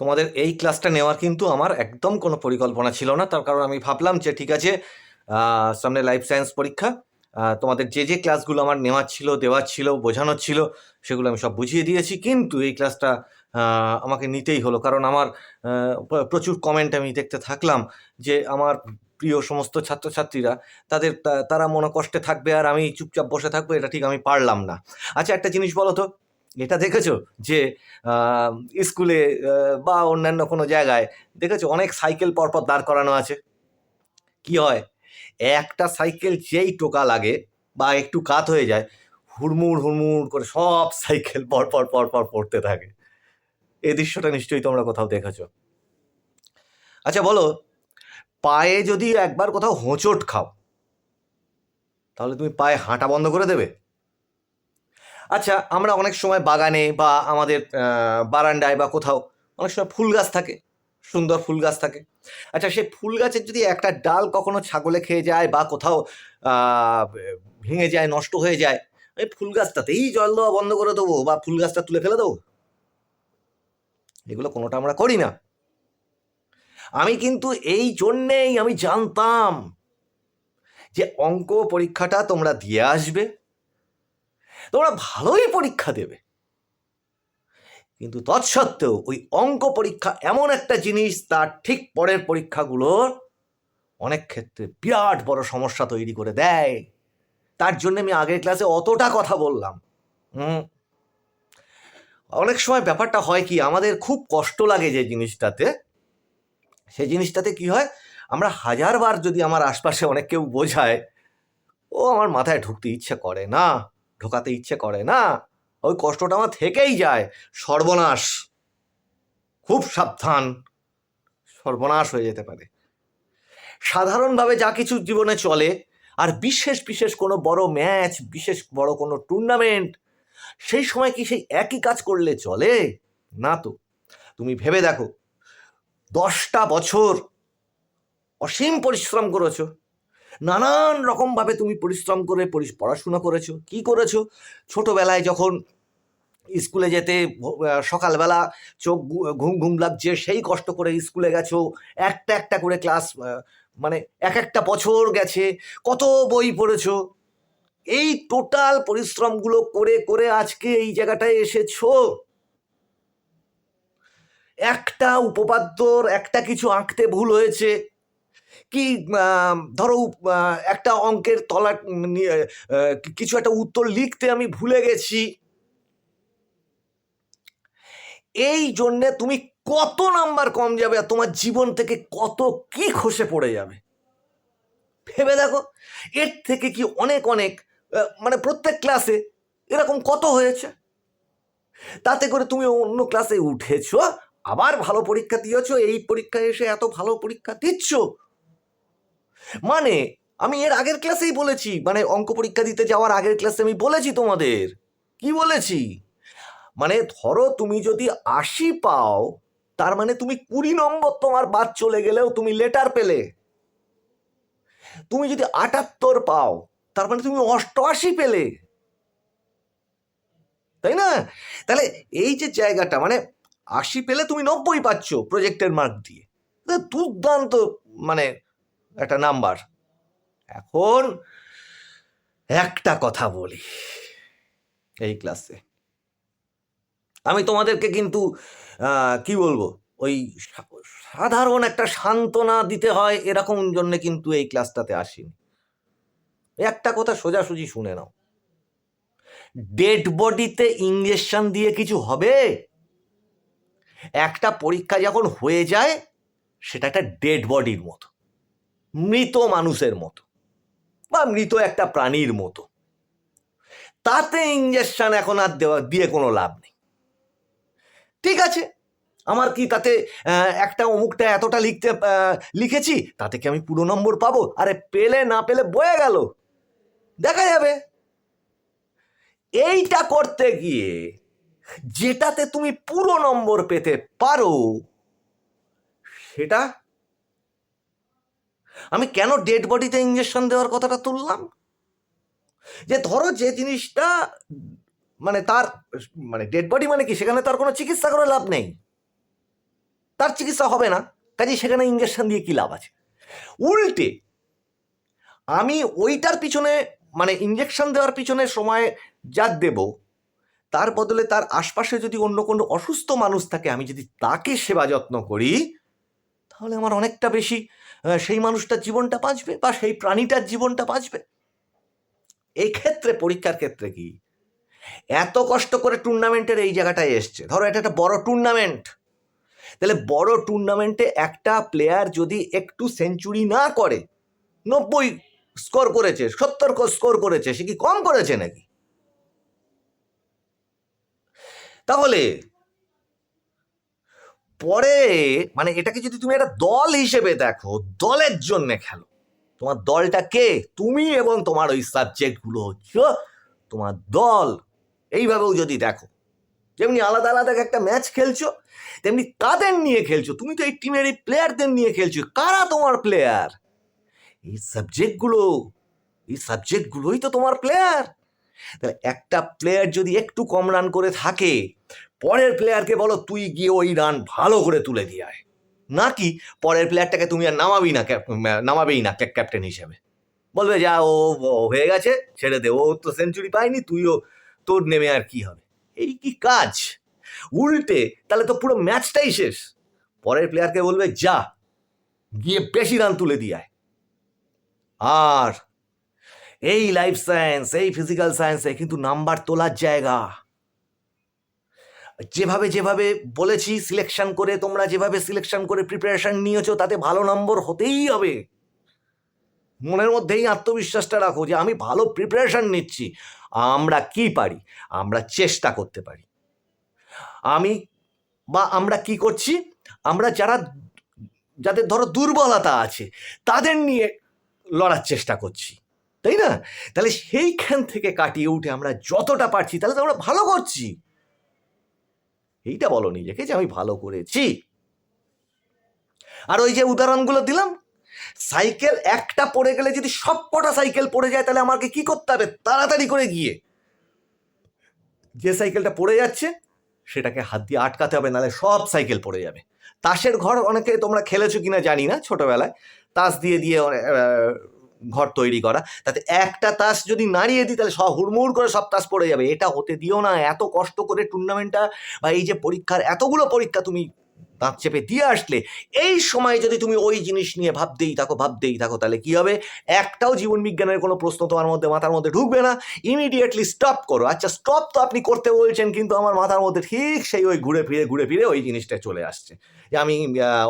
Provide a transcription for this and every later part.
তোমাদের এই ক্লাসটা নেওয়ার কিন্তু আমার একদম কোনো পরিকল্পনা ছিল না। তার কারণ আমি ভাবলাম যে ঠিক আছে সামনে লাইফ সায়েন্স পরীক্ষা তোমাদের যে যে ক্লাসগুলো আমার নেওয়ার ছিল, দেওয়ার ছিল, বোঝানোর ছিল, সেগুলো আমি সব বুঝিয়ে দিয়েছি। কিন্তু এই ক্লাসটা আমাকে নিতেই হলো। কারণ আমার প্রচুর কমেন্ট আমি দেখতে থাকলাম যে আমার প্রিয় সমস্ত ছাত্রছাত্রীরা, তাদের তারা মনোকষ্টে থাকবে আর আমি চুপচাপ বসে থাকব, এটা ঠিক আমি পারলাম না। আচ্ছা একটা জিনিস বলো তো এটা দেখেছ? যে স্কুলে বা অন্যান্য কোনো জায়গায় দেখেছ? অনেক সাইকেল পরপর দাঁড় করানো আছে। কি হয়? একটা সাইকেল যেই টোকা লাগে বা একটু কাত হয়ে যায়, হুড়মুড় হুড়মুড় করে সব সাইকেল পরপর পরপর পড়তে থাকে। এই দৃশ্যটা নিশ্চয়ই তোমরা কোথাও দেখেছ। আচ্ছা বলো, পায়ে যদি একবার কোথাও হোঁচট খাও, তাহলে তুমি পায়ে হাঁটা বন্ধ করে দেবে? আচ্ছা আমরা অনেক সময় বাগানে বা আমাদের বারান্দায় বা কোথাও অনেক সময় ফুল গাছ থাকে, সুন্দর ফুল গাছ থাকে। আচ্ছা সেই ফুল গাছের যদি একটা ডাল কখনো ছাগলে খেয়ে যায় বা কোথাও ভেঙে যায়, নষ্ট হয়ে যায় ওই ফুল গাছটাতেই জল দেওয়া বন্ধ করে দেবো বা ফুল গাছটা তুলে ফেলে দেবো? এগুলো কোনোটা আমরা করি না। আমি কিন্তু এই জন্যেই আমি জানতাম যে অঙ্ক পরীক্ষাটা তোমরা দিয়ে আসবে। তোমরা ভালোই পরীক্ষা দেবে। কিন্তু তৎসত্ত্বেও ওই অঙ্ক পরীক্ষা এমন একটা জিনিস, তার ঠিক পরের পরীক্ষাগুলোর অনেক ক্ষেত্রে বিরাট বড় সমস্যা তৈরি করে দেয়। তার জন্য আমি আগের ক্লাসে অতটা কথা বললাম। হুম? অনেক সময় ব্যাপারটা হয় কি, আমাদের খুব কষ্ট লাগে যে জিনিসটাতে। সেই জিনিসটাতে কি হয়, আমরা হাজারবার যদি আমার আশপাশে অনেক কেউ বোঝায়, ও আমার মাথায় ঢুকতে ইচ্ছে করে না। ঢোকাতে ইচ্ছে করে না? ওই কষ্টটা আমার থেকেই যায়। সর্বনাশ। খুব সাবধান। সর্বনাশ হয়ে যেতে পারে। সাধারণভাবে যা কিছু জীবনে চলে, আর বিশেষ বিশেষ কোনো বড় ম্যাচ, বিশেষ বড় কোনো টুর্নামেন্ট, সেই সময় কি সেই একই কাজ করলে চলে? না তো। তুমি ভেবে দেখো, দশটা বছর অসীম পরিশ্রম করেছ। নানান রকমভাবে তুমি পরিশ্রম করে পড়াশুনো করেছ। কি করেছ? ছোটোবেলায় যখন স্কুলে যেতে সকালবেলা চোখ ঘুম ঘুম লাগছে, সেই কষ্ট করে স্কুলে গেছো, একটা একটা করে ক্লাস মানে এক একটা বছর গেছে, কত বই পড়েছো? এই টোটাল পরিশ্রমগুলো করে করে আজকে এই জায়গাটায় এসেছ। একটা উপপাদ্যর একটা কিছু আঁকতে ভুল হয়েছে। কি ধরো একটা অঙ্কের তলা কিছু একটা উত্তর লিখতে আমি ভুলে গেছি। এই জন্যে তুমি কত নাম্বার কম যাবে আর তোমার জীবন থেকে কত কি খসে পড়ে যাবে? ভেবে দেখো। এর থেকে কি অনেক অনেক মানে প্রত্যেক ক্লাসে এরকম কত হয়েছে? তাতে করে তুমি অন্য ক্লাসে উঠেছো, আবার ভালো পরীক্ষা দিয়েছ, এই পরীক্ষায় এসে এত ভালো পরীক্ষা দিচ্ছ মানে আমি এর আগের ক্লাসেই বলেছি মানে অঙ্ক পরীক্ষা দিতে যাওয়ার আগের ক্লাসে আমি বলেছি তোমাদের। কি বলেছি? মানে ধরো তুমি যদি আশি পাও, তার মানে তুমি কুড়ি নম্বর তোমার বাদ চলে গেলেও তুমি লেটার পেলে। তুমি যদি আটাত্তর পাও, তার মানে তুমি অষ্টআশি পেলে। তাই না? তাহলে এই যে জায়গাটা মানে আশি পেলে তুমি নব্বই পাচ্ছ প্রজেক্টের মার্ক দিয়ে। দুর্দান্ত মানে একটা নাম্বার। এখন একটা কথা বলি এই ক্লাসে আমি তোমাদেরকে কিন্তু কি বলব? ওই সাধারণ একটা সান্ত্বনা দিতে হয় এরকম জন্য কিন্তু এই ক্লাসটাতে আসিনি। একটা কথা সোজাসুজি শুনে নাও। ডেড বডিতে ইঞ্জেকশন দিয়ে কিছু হবে? একটা পরীক্ষা যখন হয়ে যায়, সেটা একটা ডেড বডির মতো। মৃত মানুষের মতো বা মৃত একটা প্রাণীর মতো। তাতে ইঞ্জেকশন এখন আর দেওয়া, দিয়ে কোনো লাভ নেই। ঠিক আছে? আমার কি তাতে একটা অমুকটা এতটা লিখতে লিখেছি, তাতে কি আমি পুরো নম্বর পাবো? আরে পেলে না পেলে বয়ে গেল। দেখা যাবে। এইটা করতে গিয়ে যেটাতে তুমি পুরো নম্বর পেতে পারো, সেটা আমি কেন ডেড বডিতে ইঞ্জেকশন দেওয়ার কথাটা তুললাম? যে ধরো যে জিনিসটা মানে তার মানে ডেড বডি মানে কি? সেখানে তার কোনো চিকিৎসা করে লাভ নেই। তার চিকিৎসা হবে না। কাজে সেখানে ইঞ্জেকশন দিয়ে কী লাভ আছে? উল্টে, আমি ওইটার পিছনে মানে ইঞ্জেকশন দেওয়ার পিছনে সময় যা দেব, তার বদলে তার আশপাশে যদি অন্য কোনো অসুস্থ মানুষ থাকে, আমি যদি তাকে সেবা যত্ন করি তাহলে আমার অনেকটা বেশি সেই মানুষটার জীবনটা বাঁচবে বা সেই প্রাণীটার জীবনটা বাঁচবে? ক্ষেত্রে পরীক্ষার ক্ষেত্রে কি? এত কষ্ট করে টুর্নামেন্টের এই জায়গাটায় এসছে। ধরো, এটা একটা বড় টুর্নামেন্ট। তাহলে বড় টুর্নামেন্টে একটা প্লেয়ার যদি একটু সেঞ্চুরি না করে, নব্বই স্কোর করেছে, সত্তর স্কোর করেছে, সে কি কম করেছে নাকি? তাহলে পরে মানে এটাকে যদি তুমি একটা দল হিসেবে দেখো, দলের জন্য খেলো। তোমার দলটা কে? তুমি এবং তোমার ওই সাবজেক্টগুলো হচ্ছে তোমার দল। এইভাবেও যদি দেখো, যেমনি আলাদা আলাদা একটা ম্যাচ খেলছো, তেমনি তাদের নিয়ে খেলছো। তুমি তো এই টিমের এই প্লেয়ারদের নিয়ে খেলছো। কারা তোমার প্লেয়ার এই সাবজেক্টগুলো এই সাবজেক্টগুলোই তো তোমার প্লেয়ার একটা প্লেয়ার যদি একটু কম রান করে থাকে পরের প্লেয়ারকে বলো, তুই গিয়ে ওই রান ভালো করে তুলে দিয়ে আয়। নাকি পরের প্লেয়ারটাকে তুমি আর নামাবি না নামাবেই না ক্যাপ্টেন হিসেবে। বলবে, যা, ও হয়ে গেছে, ছেড়ে দে, ও তো সেঞ্চুরি পায়নি, তুইও, তোর নেমে আর কি হবে? এই কি কাজ? উল্টে, তাহলে তো পুরো ম্যাচটাই শেষ। পরের প্লেয়ারকে বলবে, যা, গিয়ে বেশি রান তুলে দিয়ে আয়। আর এই লাইফ সায়েন্স এই ফিজিক্যাল সায়েন্সে কিন্তু নাম্বার তোলার জায়গা। যেভাবে যেভাবে বলেছি সিলেকশন করে, তোমরা যেভাবে সিলেকশন করে প্রিপারেশন নিয়েছো, তাতে ভালো নম্বর হতেই হবে। মনের মধ্যেই আত্মবিশ্বাসটা রাখো যে, আমি ভালো প্রিপারেশন নিচ্ছি। আমরা কি পারি? আমরা চেষ্টা করতে পারি। আমি বা আমরা কি করছি? আমরা যারা, যাদের ধরো দুর্বলতা আছে, তাদের নিয়ে লড়ার চেষ্টা করছি। তাই না? তাহলে সেইখান থেকে কাটিয়ে উঠে আমরা যতটা পারছি, তাহলে তো আমরা ভালো করছি। এইটা বলো নিজেকে যে আমি ভালো করেছি। আর ওই যে উদাহরণগুলো দিলাম, সাইকেল একটা পড়ে গেলে যদি সব কটা সাইকেল পড়ে যায় তাহলে আমাকে কি করতে হবে? তাড়াতাড়ি করে গিয়ে। যে সাইকেলটা পড়ে যাচ্ছে, সেটাকে হাত দিয়ে আটকাতে হবে, নাহলে সব সাইকেল পড়ে যাবে। তাসের ঘর অনেকে তোমরা খেলেছো কিনা জানি না ছোটবেলায়। তাস দিয়ে দিয়ে ঘর তৈরি করা, তাতে একটা তাস যদি নাড়িয়ে দিই, তাহলে সব হুড়মুড় করে সব তাস পড়ে যাবে। এটা হতে দিও না, এত কষ্ট করে টুর্নামেন্টটা বা এই যে পরীক্ষার, এতগুলো পরীক্ষা তুমি দাঁত চেপে দিয়ে আসলে এই সময় যদি তুমি ওই জিনিস নিয়ে ভাবতেই থাকো ভাবতেই থাকো, তাহলে কি হবে? একটাও জীবন বিজ্ঞানের কোনো প্রশ্ন তোমার মধ্যে, মাথার মধ্যে ঢুকবে না। ইমিডিয়েটলি স্টপ করো। আচ্ছা স্টপ তো আপনি করতে বলছেন, কিন্তু আমার মাথার মধ্যে ঠিক সেই ওই ঘুরে ফিরে ঘুরে ফিরে ওই জিনিসটা চলে আসছে। যে আমি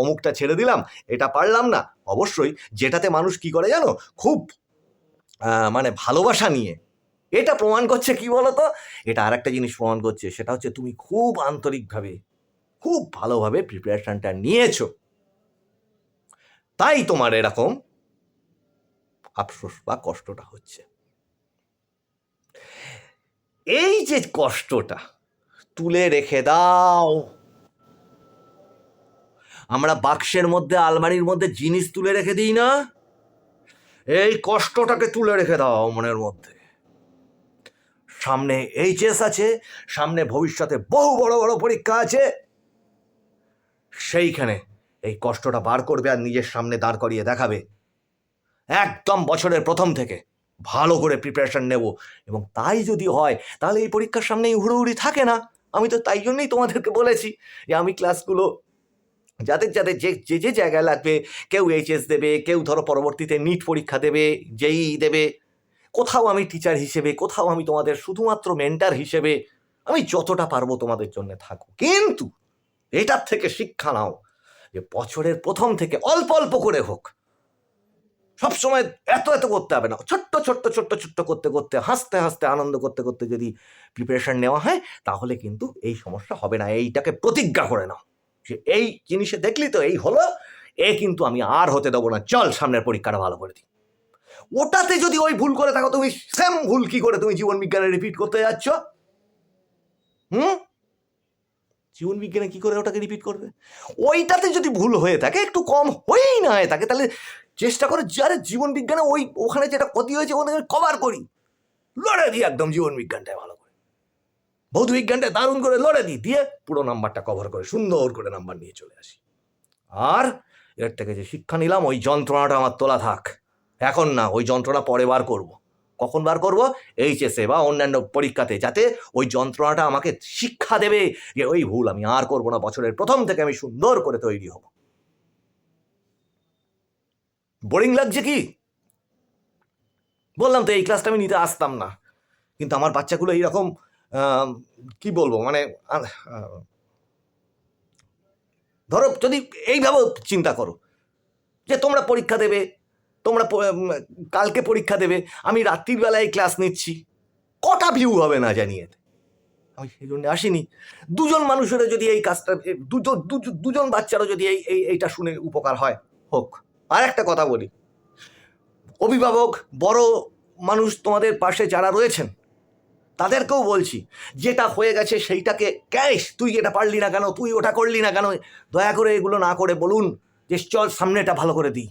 অমুকটা ছেড়ে দিলাম, এটা পারলাম না। অবশ্যই যেটাতে মানুষ কি করে জানো? খুব মানে ভালোবাসা নিয়ে। এটা প্রমাণ করছে কি বলতো? এটা আর একটা জিনিস প্রমাণ করছে, সেটা হচ্ছে তুমি খুব আন্তরিকভাবে খুব ভালোভাবে প্রিপারেশনটা নিয়েছো। তাই তোমার এরকম আফসোস বা কষ্টটা হচ্ছে। এই যে কষ্টটা তুলে রেখে দাও। আমরা বাক্সের মধ্যে, আলমারির মধ্যে জিনিস তুলে রেখে দিই না? এই কষ্টটাকে তুলে রেখে দাও মনের মধ্যে। সামনে এইচএস আছে, সামনে ভবিষ্যতে বহু বড় বড় পরীক্ষা আছে। সেইখানে এই কষ্টটা বার করবে আর নিজের সামনে দাঁড় করিয়ে দেখাবে। একদম বছরের প্রথম থেকে ভালো করে প্রিপারেশন নেব এবং তাই যদি হয়, তাহলে এই পরীক্ষার সামনে সামনেই হুড়োহুড়ি থাকে না। আমি তো তাই জন্যই তোমাদেরকে বলেছি যে আমি ক্লাসগুলো যাদের যাদের যে যে যে জায়গায় লাগবে, কেউ এইচএস দেবে, কেউ ধরো পরবর্তীতে নিট পরীক্ষা দেবে যেই দেবে, কোথাও আমি টিচার হিসেবে, কোথাও আমি তোমাদের শুধুমাত্র মেন্টার হিসেবে, আমি যতটা পারব তোমাদের জন্য থাকব কিন্তু এটার থেকে শিক্ষা নাও যে বছরের প্রথম থেকে অল্প অল্প করে হোক। সবসময় এত এত করতে হবে না। ছোট্ট ছোট্ট ছোট্ট ছোট্ট করতে করতে, হাসতে হাসতে, আনন্দ করতে করতে যদি প্রিপারেশন নেওয়া হয়, তাহলে কিন্তু এই সমস্যা হবে না। এইটাকে প্রতিজ্ঞা করে নাও। যে এই জিনিসে দেখলি তো, এই হলো, এ কিন্তু আমি আর হতে দেবো না। চল সামনের পরীক্ষাটা ভালো করে দিই। ওটাতে যদি ওই ভুল করে থাকো, তুমি সেম ভুল কি করে তুমি জীবন বিজ্ঞানে রিপিট করতে যাচ্ছ? জীবন বিজ্ঞানে কি করে ওটাকে রিপিট করবে? ওইটাতে যদি ভুল হয়ে থাকে, একটু কম হয়েই না হয়ে থাকে, তাহলে চেষ্টা করে যারে জীবন বিজ্ঞানে ওই, ওখানে যেটা ক্ষতি হয়েছে, ওখানে কভার করি। লড়ে দিই একদম জীবন বিজ্ঞানটায় ভালো করে। ভৌত বিজ্ঞানটা দারুণ করে লড়ে দিই, দিয়ে পুরো নাম্বারটা কভার করে, সুন্দর করে নাম্বার নিয়ে চলে আসি। আর এর থেকে যে শিক্ষা নিলাম, ওই যন্ত্রণাটা আমার তোলা থাক। এখন না, ওই যন্ত্রণা পরে বার করব। কখন বার করব? এইচএসে বা অন্যান্য পরীক্ষাতে, যাতে ওই যন্ত্রণাটা আমাকে শিক্ষা দেবে যে, ওই ভুল আমি আর করব না, বছরের প্রথম থেকে আমি সুন্দর করে তৈরি হব। বোরিং লাগছে কি? বললাম তো, এই ক্লাসটা আমি নিতে আসতাম না। কিন্তু আমার বাচ্চাগুলো এইরকম কি বলব মানে ধরো যদি এইভাবে চিন্তা করো, যে তোমরা পরীক্ষা দেবে তোমরা কালকে পরীক্ষা দেবে, আমি রাত্রির বেলায় ক্লাস নিচ্ছি। কটা ভিউ হবে না জানিয়ে আমি সেই জন্য আসিনি। দুজন মানুষেরও যদি এই কাজটা দুজন দুজন- বাচ্চারও যদি এই এইটা শুনে উপকার হয়, হোক। আর একটা কথা বলি। অভিভাবক, বড় মানুষ তোমাদের পাশে যারা রয়েছেন, তাদেরকেও বলছি, যেটা হয়ে গেছে সেইটাকে, ক্যাশ, তুই এটা পারলি না কেন, তুই ওটা করলি না কেন, দয়া করে এগুলো না করে বলুন, যে চল সামনেটা ভালো করে দিই।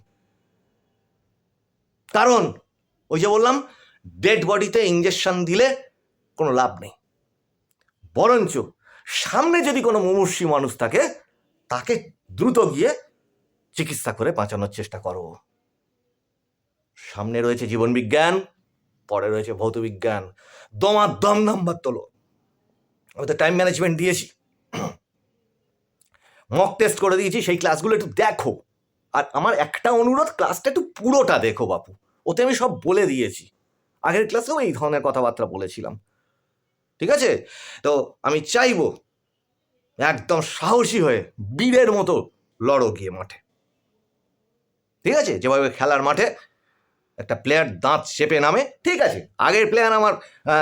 কারণ ওই যে বললাম ডেড বডিতে ইঞ্জেকশন দিলে কোনো লাভ নেই। বরঞ্চ সামনে যদি কোনো মুমূর্ষী মানুষ থাকে, তাকে দ্রুত গিয়ে চিকিৎসা করে বাঁচানোর চেষ্টা করো। সামনে রয়েছে জীবনবিজ্ঞান পরে রয়েছে ভৌতবিজ্ঞান দমার দম নাম্বার তোলো। আমি তো টাইম ম্যানেজমেন্ট দিয়েছি। মক টেস্ট করে দিয়েছি, সেই ক্লাসগুলো একটু দেখো। আর আমার একটা অনুরোধ ক্লাসটা একটু পুরোটা দেখো বাপু। ওতে আমি সব বলে দিয়েছি। আগের ক্লাসেও এই ধরনের কথাবার্তা বলেছিলাম। ঠিক আছে? তো আমি চাইব একদম সাহসী হয়ে বীরের মতো লড়ো গিয়ে মাঠে। ঠিক আছে? যেভাবে খেলার মাঠে একটা প্লেয়ার দাঁত চেপে নামে। ঠিক আছে? আগের প্লেয়ার আমার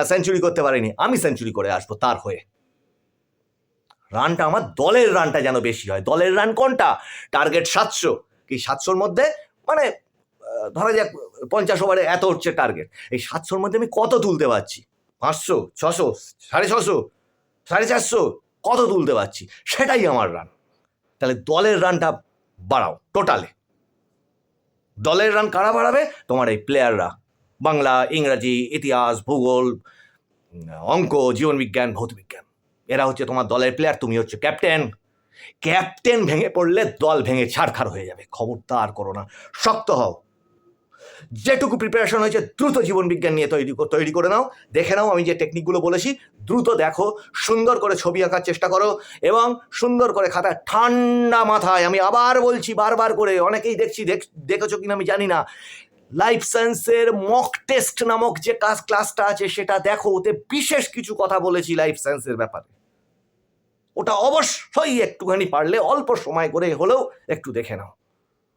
সেঞ্চুরি করতে পারেনি। আমি সেঞ্চুরি করে আসব তার হয়ে। রানটা আমার দলের রানটা যেন বেশি হয়। দলের রান কোনটা? টার্গেট সাতশো। কি সাতশোর মধ্যে? মানে ধরা যাক, পঞ্চাশ ওভারে এত হচ্ছে টার্গেট এই সাতশোর মধ্যে আমি কত তুলতে পারছি? পাঁচশো, ছশো, সাড়ে ছশো, সাড়ে চারশো, কত তুলতে পারছি? সেটাই আমার রান তাহলে দলের রানটা বাড়াও টোটালে দলের রান কারা বাড়াবে? তোমার এই প্লেয়াররা বাংলা, ইংরাজি, ইতিহাস, ভূগোল অঙ্ক, জীবনবিজ্ঞান, ভৌতবিজ্ঞান। এরা হচ্ছে তোমার দলের প্লেয়ার তুমি হচ্ছে ক্যাপ্টেন ক্যাপ্টেন ভেঙে পড়লে দল ভেঙে ছাড়খাড় হয়ে যাবে। খবরদার করো না। শক্ত হও। যেটুকু প্রিপারেশন হয়েছে, দ্রুত জীবনবিজ্ঞান নিয়ে তৈরি তৈরি করে নাও। দেখে নাও, আমি যে টেকনিকগুলো বলেছি, দ্রুত দেখো, সুন্দর করে ছবি আঁকার চেষ্টা করো এবং সুন্দর করে খাতায় ঠান্ডা মাথায়, আমি আবার বলছি বারবার করে, অনেকেই দেখছি, দেখ, দেখেছ কিনা আমি জানি না। লাইফ সায়েন্সের মক টেস্ট নামক যে ক্লাস ক্লাসটা আছে, সেটা দেখো, ওতে বিশেষ কিছু কথা বলেছি লাইফ সায়েন্সের ব্যাপারে। ওটা অবশ্যই একটুখানি পারলে, অল্প সময় করে হলেও একটু দেখে নাও।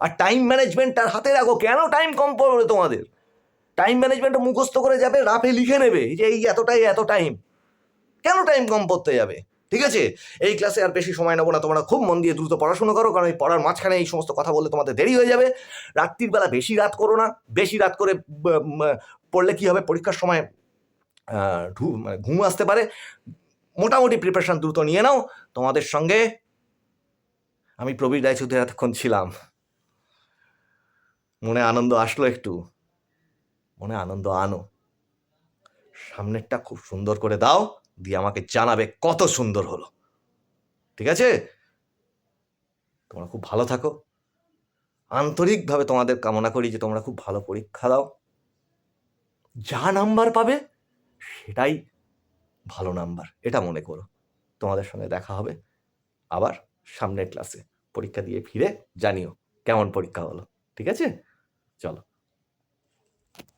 আর টাইম ম্যানেজমেন্টটার হাতে রাখো। কেন টাইম কম পড়বে তোমাদের? টাইম ম্যানেজমেন্ট মুখস্থ করে যাবে, রাফে লিখে নেবে। যে এই এতটাই, এত টাইম কেন টাইম কম পড়তে যাবে? ঠিক আছে? এই ক্লাসে আর বেশি সময় নেব না। তোমরা খুব মন দিয়ে দ্রুত পড়াশোনা করো, কারণ এই পড়ার মাঝখানে এই সমস্ত কথা বললে তোমাদের দেরি হয়ে যাবে। রাত্রির বেলা বেশি রাত করো না। বেশি রাত করে পড়লে কি হবে? পরীক্ষার সময় মানে ঘুম আসতে পারে। মোটামুটি প্রিপারেশান দ্রুত নিয়ে নাও। তোমাদের সঙ্গে আমি প্রবীর রায়চৌধুরী এতক্ষণ ছিলাম। মনে আনন্দ আসলো একটু। মনে আনন্দ আনো। সামনেরটা খুব সুন্দর করে দাও, দিয়ে আমাকে জানাবে কত সুন্দর হলো। ঠিক আছে? তোমরা খুব ভালো থাকো। আন্তরিকভাবে তোমাদের কামনা করি যে তোমরা খুব ভালো পরীক্ষা দাও। যা নাম্বার পাবে, সেটাই ভালো নাম্বার, এটা মনে করো। তোমাদের সঙ্গে দেখা হবে, আবার সামনের ক্লাসে। পরীক্ষা দিয়ে ফিরে জানিও কেমন পরীক্ষা হলো। ঠিক আছে? চলো